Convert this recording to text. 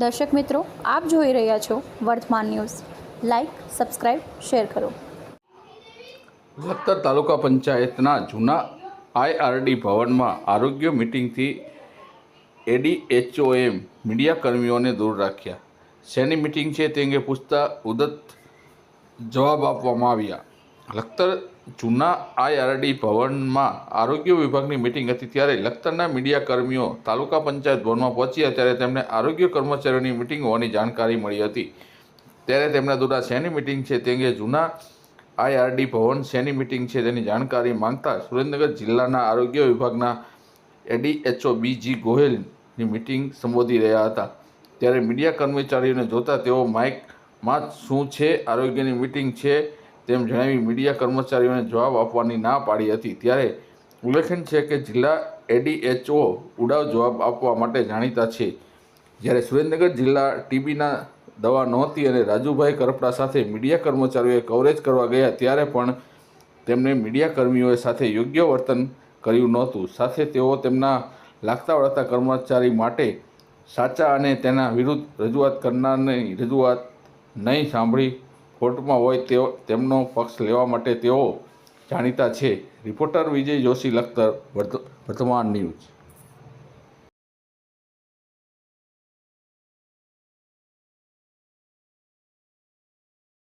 દર્શક મિત્રો, આપ જોઈ રહ્યા છો વર્તમાન ન્યૂઝ. લાઈક સબસ્ક્રાઇબ શેર કરો. લખતર તાલુકા પંચાયતના જૂના આઈઆરડી ભવનમાં આરોગ્ય મિટિંગથી એડીએચઓએમ મીડિયા કર્મીઓને દૂર રાખ્યા. શેની મિટિંગ છે તે અંગે પૂછતા ઉદત જવાબ આપવામાં આવ્યા. લખતર જૂના આઈઆરડી ભવનમાં આરોગ્ય વિભાગની મિટિંગ હતી ત્યારે લખતરના મીડિયા કર્મીઓ તાલુકા પંચાયત ભવનમાં પહોંચ્યા ત્યારે તેમને આરોગ્ય કર્મચારીઓની મિટિંગ હોવાની જાણકારી મળી હતી. ત્યારે તેમના દ્વારા શેની મિટિંગ છે તે અંગે જૂના આઈઆરડી ભવન શેની મિટિંગ છે તેની જાણકારી માંગતા સુરેન્દ્રનગર જિલ્લાના આરોગ્ય વિભાગના એડીએચઓ બીજી ગોહિલની મિટિંગ સંબોધી રહ્યા હતા. ત્યારે મીડિયા કર્મચારીઓને જોતા તેઓ માઇકમાં શું છે? આરોગ્યની મિટિંગ છે? તેમ જણાવી મીડિયા કર્મચારીઓને જવાબ આપવાની ના પાડી હતી. ત્યારે ઉલ્લેખન છે કે જિલ્લા એડીએચઓ ઉડાવ જવાબ આપવા માટે જાણીતા છે. જ્યારે સુરેન્દ્રનગર જિલ્લા ટીબીના દવા નહોતી અને રાજુભાઈ કરપડા સાથે મીડિયા કર્મચારીઓએ કવરેજ કરવા ગયા ત્યારે પણ તેમને મીડિયા કર્મીઓએ સાથે યોગ્ય વર્તન કર્યું નહોતું. સાથે તેઓ તેમના લાગતા વળગતા કર્મચારી માટે સાચા અને તેના વિરુદ્ધ રજૂઆત કરનારની રજૂઆત નહીં સાંભળી કોર્ટમાં હોય તેઓ, તેમનો પક્ષ લેવા માટે તેઓ જાણીતા છે. રિપોર્ટર વિજય જોશી લખતર વર્તમાન ન્યૂઝ.